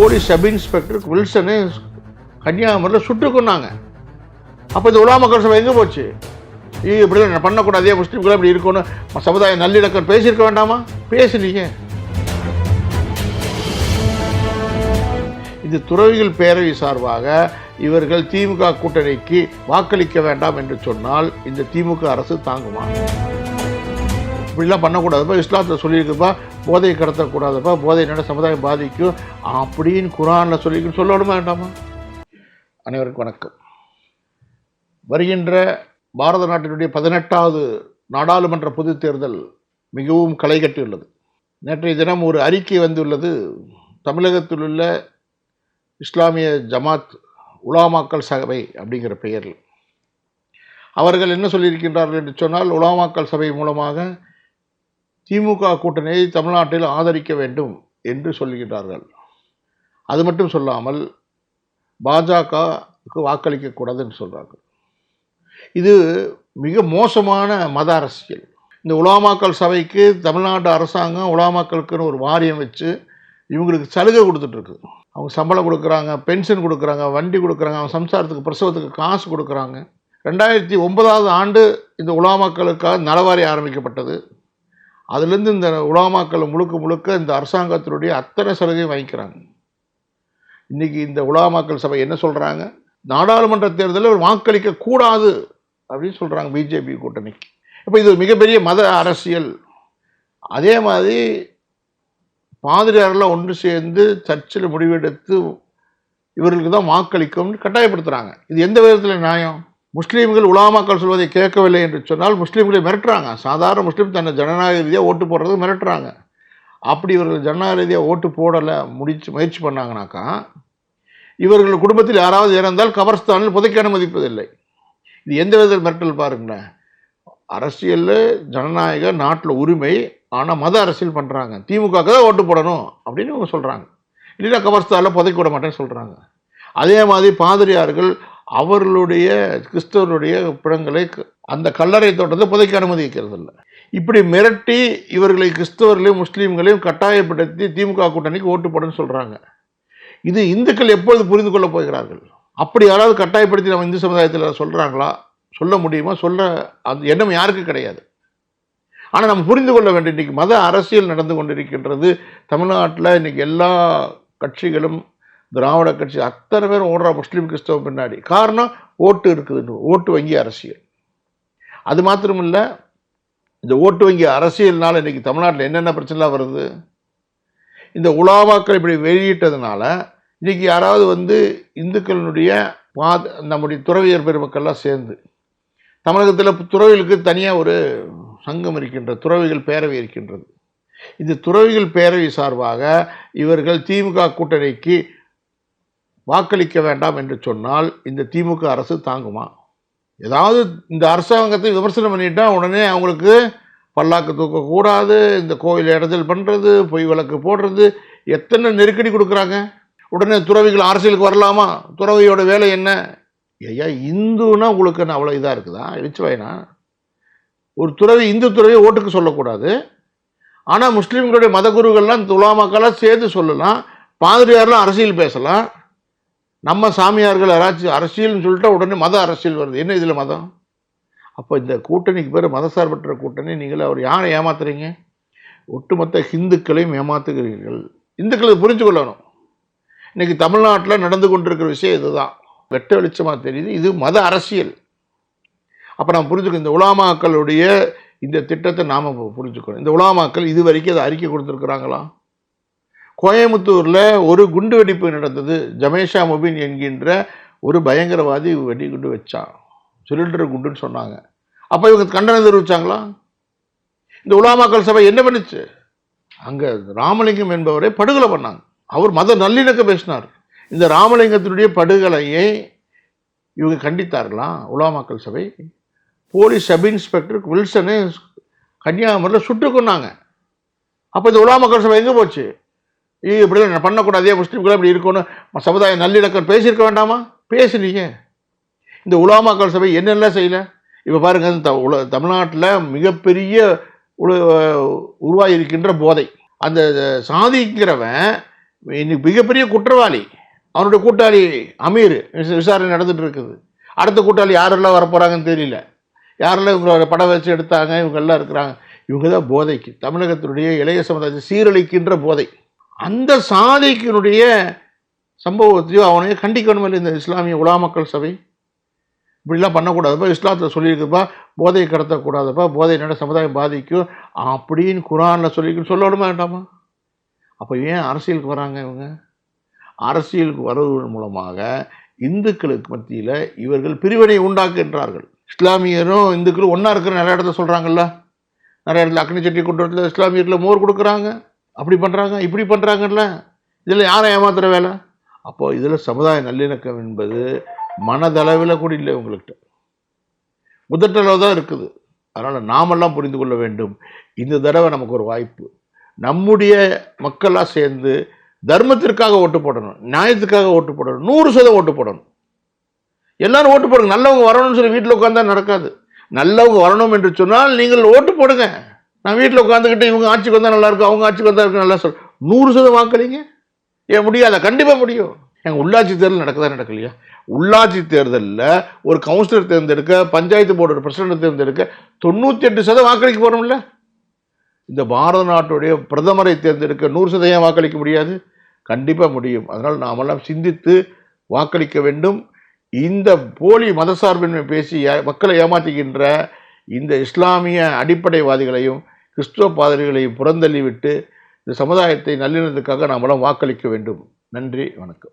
Police sub inspector வில்சனு கன்னியாகுமரியில் சுட்டு கொண்டாங்க அப்போ இந்த உலா மக்கள் சபை எங்கே போச்சு? ஐயோ இப்படி நான் பண்ணக்கூடாதே? முஸ்லீம்கள் இப்படி இருக்கணும்? சமுதாய நல்லிணக்கம் பேசியிருக்க வேண்டாமா? பேசுனீங்க. இது துறவிகள் பேரவை சார்பாக இவர்கள் திமுக கூட்டணிக்கு வாக்களிக்க வேண்டாம் என்று சொன்னால் இந்த திமுக அரசு தாங்குமா? இப்படிலாம் பண்ணக்கூடாதுப்பா இஸ்லாத்தில் சொல்லியிருக்குப்பா போதை கடத்தக்கூடாதுப்பா போதை நட சமுதாயம் பாதிக்கும் அப்படின்னு குரானில் சொல்லியிருக்கு. சொல்லணுமா வேண்டாமா? அனைவருக்கும் வணக்கம். வருகின்ற பாரத நாட்டினுடைய பதினெட்டாவது நாடாளுமன்ற பொதுத் தேர்தல் மிகவும் களை கட்டியுள்ளது நேற்றைய தினம் ஒரு அறிக்கை வந்துள்ளது. தமிழகத்தில் உள்ள இஸ்லாமிய ஜமாத் உலாமாக்கல் சபை அப்படிங்கிற பெயரில். அவர்கள் என்ன சொல்லியிருக்கின்றார்கள் என்று சொன்னால் உலாமாக்கல் சபை மூலமாக திமுக கூட்டணியை தமிழ்நாட்டில் ஆதரிக்க வேண்டும் என்று சொல்லுகிறார்கள் அது மட்டும் சொல்லாமல் பாஜகவுக்கு வாக்களிக்கக்கூடாதுன்னு சொல்கிறார்கள் இது மிக மோசமான மத அரசியல். இந்த உலாமாக்கல் சபைக்கு தமிழ்நாடு அரசாங்கம் உலாமாக்களுக்குன்னு ஒரு வாரியம் வச்சு இவங்களுக்கு சலுகை கொடுத்துட்ருக்கு அவங்க சம்பளம் கொடுக்குறாங்க பென்ஷன் கொடுக்குறாங்க வண்டி கொடுக்குறாங்க அவங்க சம்சாரத்துக்கு பிரசவத்துக்கு காசு கொடுக்குறாங்க. ரெண்டாயிரத்தி ஒன்பதாவது ஆண்டு இந்த உலாமாக்களுக்காக நலவாரி ஆரம்பிக்கப்பட்டது. அதுலேருந்து இந்த உலாமாக்கள் முழுக்க முழுக்க இந்த அரசாங்கத்தினுடைய அத்தனை சலுகையும் வாங்கிக்கிறாங்க. இன்றைக்கி இந்த உலாமாக்கள் சபை என்ன சொல்கிறாங்க நாடாளுமன்ற தேர்தலில் வாக்களிக்க கூடாது அப்படின்னு சொல்கிறாங்க பிஜேபி கூட்டணிக்கு. இப்போ இது ஒரு மிகப்பெரிய மத அரசியல். அதே மாதிரி பாதிரியாரெல்லாம் ஒன்று சேர்ந்து சர்ச்சில் முடிவெடுத்து இவர்களுக்கு தான் வாக்களிக்கும்னு கட்டாயப்படுத்துகிறாங்க இது எந்த விதத்தில் நியாயம்? முஸ்லீம்கள் உலாமாக்கள் சொல்வதை கேட்கவில்லை என்று சொன்னால் முஸ்லீம்களை மிரட்டுறாங்க. சாதாரண முஸ்லீம் தன்னை ஜனநாயக ரீதியாக ஓட்டு போடுறது மிரட்டுறாங்க. அப்படி இவர்கள் ஜனநாயக ரீதியாக ஓட்டு போடலை முடிச்சு முயற்சி பண்ணாங்கனாக்கா இவர்கள் குடும்பத்தில் யாராவது இறந்தால் கபர்ஸ்தானில் புதைக்க அனுமதிப்பதில்லை. இது எந்த விதத்தில் மிரட்டல் பாருங்களேன். அரசியலில் ஜனநாயக நாட்டில் உரிமை ஆனால் மத அரசியல் பண்ணுறாங்க திமுக தான் ஓட்டு போடணும் அப்படின்னு இவங்க சொல்கிறாங்க இல்லைன்னா கபர்ஸ்தானில் புதைக்க விட மாட்டேன்னு சொல்கிறாங்க அதே மாதிரி பாதிரியார்கள் அவர்களுடைய கிறிஸ்தவருடைய பிணங்களை அந்த கல்லறை தோட்டத்தை புதைக்க அனுமதிக்கிறது இல்லை இப்படி மிரட்டி இவர்களை கிறிஸ்தவர்களையும் முஸ்லீம்களையும் கட்டாயப்படுத்தி திமுக கூட்டணிக்கு ஓட்டு போடணும்னு சொல்கிறாங்க இது இந்துக்கள் எப்பொழுது புரிந்து கொள்ளப் போகிறார்கள்? அப்படி யாராவது கட்டாயப்படுத்தி நம்ம இந்து சமுதாயத்தில் சொல்கிறாங்களா சொல்ல முடியுமா? சொல்ல அந்த எண்ணம் யாருக்கு கிடையாது. ஆனால் நம்ம புரிந்து கொள்ள வேண்டும். இன்றைக்கி மத அரசியல் நடந்து கொண்டிருக்கின்றது. தமிழ்நாட்டில் இன்றைக்கி எல்லா கட்சிகளும் திராவிட கட்சி அத்தனை பேர் ஓடுறா முஸ்லீம் கிறிஸ்தவ பின்னாடி. காரணம் ஓட்டு இருக்குது ஓட்டு வங்கி அரசியல். அது மாத்திரம் இல்லை இந்த ஓட்டு வங்கி அரசியல்னால இன்றைக்கி தமிழ்நாட்டில் என்னென்ன பிரச்சனைலாம் வருது? இந்த உலாவாக்கள் இப்படி வெளியிட்டதுனால இன்றைக்கி யாராவது வந்து இந்துக்களினுடைய பாத நம்முடைய துறவியர் பெருமக்கள்லாம் சேர்ந்து தமிழகத்தில் துறவிகளுக்கு தனியாக ஒரு சங்கம் இருக்கின்ற துறவிகள் பேரவை இருக்கின்றது. இந்த துறவிகள் பேரவை சார்பாக இவர்கள் திமுக கூட்டணிக்கு வாக்களிக்க வேண்டாம் என்று சொன்னால் இந்த திமுக அரசு தாங்குமா? ஏதாவது இந்த அரசாங்கத்தை விமர்சனம் பண்ணிட்டா உடனே அவங்களுக்கு பல்லாக்கு தூக்கக்கூடாது இந்த கோயில் இடத்தில் பண்ணுறது பொய் வழக்கு போடுறது எத்தனை நெருக்கடி கொடுக்குறாங்க? உடனே துறவிகள் அரசியலுக்கு வரலாமா? துறவியோட வேலை என்ன? ஐயா இந்துன்னா உங்களுக்கு என்ன அவ்வளோ இதாக இருக்குதா இடிச்சு ஒரு துறவி இந்து துறவி ஓட்டுக்கு சொல்லக்கூடாது. ஆனால் முஸ்லீம்களுடைய மதகுருக்கள்லாம் துலாமாக்கெல்லாம் சேர்ந்து சொல்லலாம். பாதிரியாரெலாம் அரசியல் பேசலாம். நம்ம சாமியார்கள் யாராச்சும் அரசியல்னு சொல்லிட்டா உடனே மத அரசியல் வருது. என்ன இதில் மதம்? அப்போ இந்த கூட்டணிக்கு பேர் மதசார்பற்ற கூட்டணி. நீங்கள் அவர் யாரை ஏமாத்துறீங்க? ஒட்டுமொத்த ஹிந்துக்களையும் ஏமாத்துகிறீர்கள். இந்துக்களை புரிஞ்சு கொள்ளணும். இன்றைக்கி தமிழ்நாட்டில் நடந்து கொண்டிருக்கிற விஷயம் இதுதான். வெட்ட வெளிச்சமாக தெரியுது. இது மத அரசியல். அப்போ நாம் புரிஞ்சுக்கணும். இந்த உலாமாக்களுடைய இந்த திட்டத்தை நாம் புரிஞ்சுக்கணும். இந்த உலாமாக்கள் இது வரைக்கும் அதை அறிக்கை கொடுத்துருக்குறாங்களா? கோயம்புத்தூரில் ஒரு குண்டு வெடிப்பு நடந்தது. ஜமேஷா முபின் என்கின்ற ஒரு பயங்கரவாதி வெடி குண்டு வச்சான். சிலிண்டர் குண்டுன்னு சொன்னாங்க. அப்போ இவங்க கண்டனம் தெரிவிச்சாங்களா? இந்த உலாமாக்கள் சபை என்ன பண்ணுச்சு? அங்கே ராமலிங்கம் என்பவரை படுகொலை பண்ணாங்க. அவர் மத நல்லிணக்கம் பேசினார். இந்த ராமலிங்கத்தினுடைய படுகொலையை இவங்க கண்டித்தார்களா? உலாமாக்கள் சபை. போலீஸ் சப் இன்ஸ்பெக்டர் வில்சனு கன்னியாகுமரியில் சுட்டு கொன்னாங்க. அப்போ இந்த உலாமாக்கள் சபை எங்கே போச்சு? இப்படி நான் பண்ணக்கூடாதே? முஸ்லீம்கள் இப்படி இருக்கணும்? சமுதாய நல்லிணக்கம் பேசியிருக்க வேண்டாமா? பேசுனீங்க. இந்த உலாமாக்கள் சபை என்னெல்லாம் செய்யலை? இப்போ பாருங்க த உல தமிழ்நாட்டில் மிகப்பெரிய உருவாகி உருவாகியிருக்கின்ற போதை. அந்த சாதிக்கிறவன் இன்னைக்கு மிகப்பெரிய குற்றவாளி. அவனுடைய கூட்டாளி அமீர் விசாரணை நடந்துட்டு இருக்குது. அடுத்த கூட்டாளி யாரெல்லாம் வரப்போகிறாங்கன்னு தெரியல. யாரெல்லாம் இவங்களோட படம் வச்சு எடுத்தாங்க? இவங்கெல்லாம் இருக்கிறாங்க. இவங்க தான் போதைக்கு. தமிழகத்தினுடைய இளைய சமுதாயத்தை சீரழிக்கின்ற போதை. அந்த சாதிக்கினுடைய சம்பவத்தையும் அவனையும் கண்டிக்கணும் இல்லை இந்த இஸ்லாமிய உலா மக்கள் சபை. இப்படிலாம் பண்ணக்கூடாதுப்பா இஸ்லாத்தில் சொல்லியிருக்குப்பா போதை கடத்தக்கூடாதுப்பா போதை நட சமுதாயம் பாதிக்கும் அப்படின்னு குரானில் சொல்லியிருக்கு. சொல்லணுமா வேண்டாமா? அப்போ ஏன் அரசியலுக்கு வராங்க இவங்க? அரசியலுக்கு வருவதன் மூலமாக இந்துக்களுக்கு மத்தியில் இவர்கள் பிரிவினை உண்டாக்குகின்றார்கள். இஸ்லாமியரும் இந்துக்களும் ஒன்றா இருக்கிற நிறைய இடத்துல சொல்கிறாங்கல்ல நிறைய இடத்துல அக்னி சட்டி கொண்டு இடத்துல இஸ்லாமியர்களை மோர் கொடுக்குறாங்க. அப்படி பண்ணுறாங்க இப்படி பண்ணுறாங்கல்ல இதில் யாரை ஏமாத்துற வேலை? அப்போது இதில் சமுதாய நல்லிணக்கம் என்பது மனதளவில் கூட இல்லை உங்கள்கிட்ட. முதட்டளவு தான் இருக்குது. அதனால் நாமெல்லாம் புரிந்து கொள்ள வேண்டும். இந்த தடவை நமக்கு ஒரு வாய்ப்பு. நம்முடைய மக்களாக சேர்ந்து தர்மத்திற்காக ஓட்டு போடணும் நியாயத்துக்காக ஓட்டு போடணும் நூறு சதவீதம் ஓட்டு போடணும். எல்லாரும் ஓட்டு போடுங்க. நல்லவங்க வரணும்னு சொல்லி வீட்டில் உட்காந்தா நடக்காது. நல்லவங்க வரணும் என்று சொன்னால் நீங்கள் ஓட்டு போடுங்க. நான் வீட்டில் உட்காந்துக்கிட்டு இவங்க ஆட்சிக்கு வந்தால் நல்லாயிருக்கும் அவங்க ஆட்சிக்கு வந்தால் இருக்கும் நல்லா சொல் நூறு சதவீதம் வாக்களிங்க. ஏன் முடியாது? கண்டிப்பாக முடியும். எங்கள் உள்ளாட்சி தேர்தல் நடக்குதா நடக்கலையா? உள்ளாட்சி தேர்தலில் ஒரு கவுன்சிலர் தேர்ந்தெடுக்க பஞ்சாயத்து போர்டு பிரசிடண்ட் தேர்ந்தெடுக்க தொண்ணூற்றி எட்டு சதவீதம் வாக்களிக்க போகிறோம்ல இந்த பாரத நாட்டுடைய பிரதமரை தேர்ந்தெடுக்க நூறு சதவீதம் வாக்களிக்க முடியாது? கண்டிப்பாக முடியும். அதனால் நாமெல்லாம் சிந்தித்து வாக்களிக்க வேண்டும். இந்த போலி மதசார்பின்மை பேசி ஏ- மக்களை ஏமாற்றுகின்ற இந்த இஸ்லாமிய அடிப்படைவாதிகளையும் கிறிஸ்துவ பாதிரிகளை புறந்தள்ளிவிட்டு இந்த சமுதாயத்தை நல்லிணத்துக்காக நாமெல்லாம் வாக்களிக்க வேண்டும். நன்றி வணக்கம்.